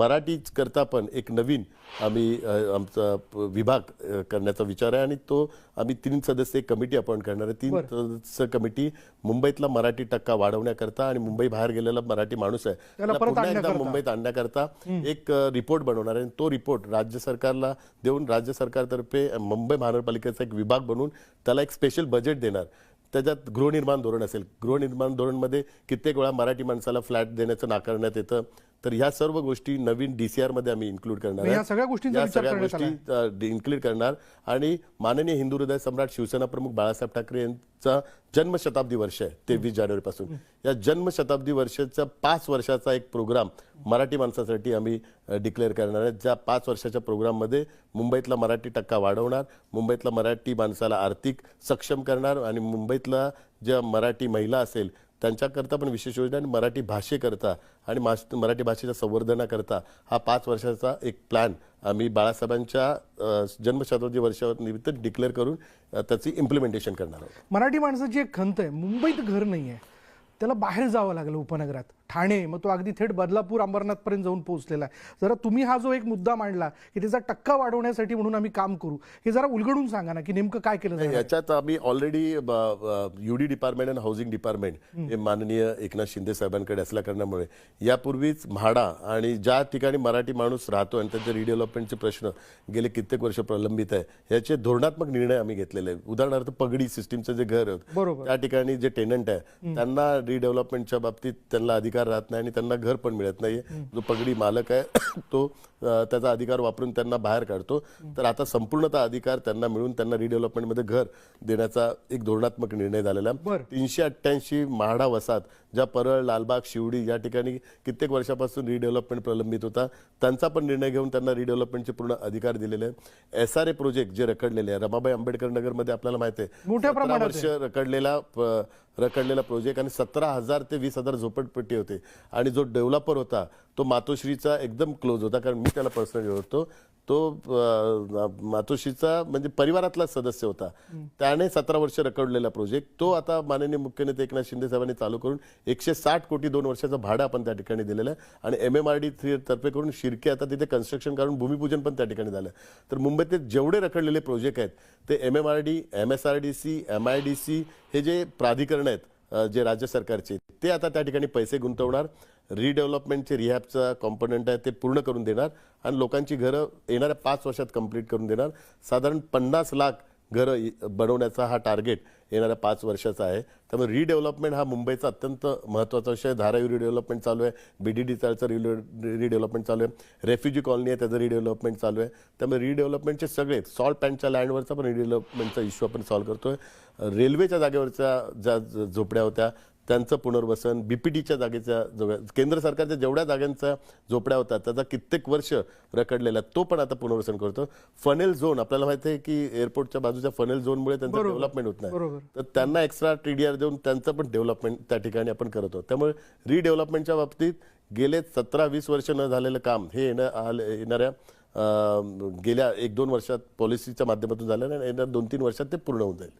मराठीच करता पण एक नवीन आम्ही आमचा विभाग करण्याचा विचार आहे आणि तो आम्ही तीन सदस्य एक कमिटी अपॉइंट करणार आहे. तीन सदस्य कमिटी मुंबईतला मराठी टक्का वाढवण्याकरता आणि मुंबई बाहेर गेलेला मराठी माणूस आहे त्याला परत पुन्हा एकदा आणण्याकरता. मुंबईत आणण्याकरता एक रिपोर्ट बनवणार आहे. आणि तो रिपोर्ट राज्य सरकारला देऊन राज्य सरकारतर्फे मुंबई महानगरपालिकेचा एक विभाग बनवून त्याला एक स्पेशल बजेट देणार. त्याच्यात गृहनिर्माण धोरण असेल. गृहनिर्माण धोरणमध्ये कित्येक वेळा मराठी माणसाला फ्लॅट देण्याचं नाकारण्यात येतं. तर ह्या सर्व गोष्टी नवीन डीसीआरमध्ये आम्ही इन्क्लूड करणार या आहे. सगळ्या गोष्टींचा या विचार सगळ्या करण्यात. गोष्टी इन्क्लूड करणार आणि माननीय हिंदू हृदय सम्राट शिवसेना प्रमुख बाळासाहेब ठाकरे यांचा जन्मशताब्दी वर्ष आहे तेवीस जानेवारी पासून या जन्मशताब्दी वर्षाचा पाच वर्षाचा एक प्रोग्राम मराठी माणसासाठी आम्ही डिक्लेअर करणार आहे ज्या पाच वर्षाच्या प्रोग्राममध्ये मुंबईतला मराठी टक्का वाढवणार मुंबईतला मराठी माणसाला आर्थिक सक्षम करणार आणि मुंबईतला ज्या मराठी महिला असेल त्यांच्याकरता पण विशेष योजना आणि मराठी भाषेकरता आणि मास- मराठी भाषेच्या संवर्धनाकरता हा पाच वर्षाचा एक प्लॅन आम्ही बाळासाहेबांच्या अ, जन्मशताब्दी वर्षानिमित्त डिक्लेअर करून त्याची इम्प्लिमेंटेशन करणार आहोत. मराठी माणसाची एक खंत आहे. मुंबईत घर नाही आहे त्याला बाहेर जावं लागलं उपनगरात. ठाणे मग तो अगदी थेट बदलापूर अंबरनाथपर्यंत जाऊन पोहोचलेला आहे. जरा तुम्ही हा जो एक मुद्दा मांडला की त्याचा टक्का वाढवण्यासाठी म्हणून आम्ही काम करू हे जरा उलगडून सांगा ना की नेमकं काय केलं याच्यात आम्ही ऑलरेडी युडी डिपार्टमेंट आणि हाऊसिंग डिपार्टमेंट हे माननीय एकनाथ शिंदे साहेबांकडे असल्या कारणामुळे यापूर्वीच म्हाडा आणि ज्या ठिकाणी मराठी माणूस राहतो आणि त्यांचे रिडेव्हलपमेंटचे प्रश्न गेले कित्येक वर्ष प्रलंबित आहे याचे धोरणात्मक निर्णय आम्ही घेतलेले आहेत. उदाहरणार्थ पगडी सिस्टीमचं जे घर बरोबर. त्या ठिकाणी जे टेनंट आहे त्यांना रिडेव्हलपमेंटच्या बाबतीत त्यांना अधिकार राहत नाही आणि त्यांना घर पण मिळत नाही जो पगडी मालक आहे तो त्याचा अधिकार वापरून त्यांना बाहेर काढतो. तर आता संपूर्णतः अधिकार त्यांना मिळून त्यांना रिडेव्हलपमेंटमध्ये घर देण्याचा एक धोरणात्मक निर्णय झालेला. तीनशे अठ्ठ्याऐंशी म्हाडा वसात ज्या परळ लालबाग शिवडी या ठिकाणी कित्येक वर्षापासून रिडेव्हलपमेंट प्रलंबित होता. त्यांचा पण निर्णय घेऊन त्यांना रिडेव्हलपमेंटचे पूर्ण अधिकार दिलेले आहेत. एस आर ए प्रोजेक्ट जे रखडलेले आहे रमाबाई आंबेडकर नगरमध्ये आपल्याला माहिती आहे मोठ्या 17 प्रमाणात वर्ष रखडलेला रखडलेला प्रोजेक्ट आणि सतरा हजार ते वीस हजार झोपडपट्टी होते. आणि जो डेव्हलपर होता तो मातोश्रीचा एकदम क्लोज होता कारण मी त्याला पर्सनली ओळखतो. तो मातोश्रीचा म्हणजे परिवारातला सदस्य होता. त्याने सतरा वर्ष रखडलेला प्रोजेक्ट तो आता माननीय मुख्यनेते एकनाथ शिंदे साहेबांनी चालू करून एकशे साठ कोटी दोन वर्षाचं भाडं आपण त्या ठिकाणी दिलेलं आहे. आणि M M R D three तर्फे करून शिर्के आता तिथे कन्स्ट्रक्शन करून भूमिपूजन पण त्या ठिकाणी झालं. तर मुंबईतले जेवढे रखडलेले प्रोजेक्ट आहेत ते M M R D M S R D C M I D C हे जे प्राधिकरण आहेत जे राज्य सरकारचे ते आता त्या ठिकाणी पैसे गुंतवणार रिडेव्हलपमेंटचे रिहॅबचा कॉम्पोनंट आहे ते पूर्ण करून देणार आणि लोकांची घरं येणाऱ्या पाच वर्षात कंप्लीट करून देणार. साधारण पन्नास लाख घरं इ- बनवण्याचा हा टार्गेट येणाऱ्या पाच वर्षाचा आहे. त्यामुळे रिडेव्हलपमेंट हा मुंबईचा अत्यंत महत्त्वाचा विषय. आहे धारावी रिडेव्हलपमेंट चालू आहे. बी डी डी चालचं रिडेव्हलपमेंट चालू आहे. रेफ्युजी कॉलनी आहे त्याचं रिडेव्हलपमेंट चालू आहे. त्यामुळे रिडेव्हलपमेंटचे सगळे सॉल्ट पॅन्टच्या लँडवरचा पण रिडेव्हलपमेंटचा इश्यू आपण सॉल्व्ह आहे रेल्वेच्या जागेवरच्या ज्या झोपड्या होत्या त्यांचं पुनर्वसन बीपीटीच्या जागेच्या जो- केंद्र सरकारच्या जेवढ्या जागांच्या झोपड्या होतात त्याचा कित्येक वर्ष रखडलेला तो पण आता पुनर्वसन करतो फनेल झोन आपल्याला माहिती आहे की एअरपोर्टच्या बाजूच्या फनेल झोनमुळे त्यांचं. डेव्हलपमेंट होत नाही. तर त्यांना एक्स्ट्रा टीडीआर देऊन त्यांचं पण डेव्हलपमेंट त्या ठिकाणी आपण करत त्यामुळे रिडेव्हलपमेंटच्या बाबतीत गेले सतरा वीस वर्ष न झालेलं काम हे येणं आले- येणाऱ्या गेल्या एक दोन वर्षात पॉलिसीच्या माध्यमातून झालं आणि येणाऱ्या दोन तीन वर्षात ते पूर्ण होऊन जाईल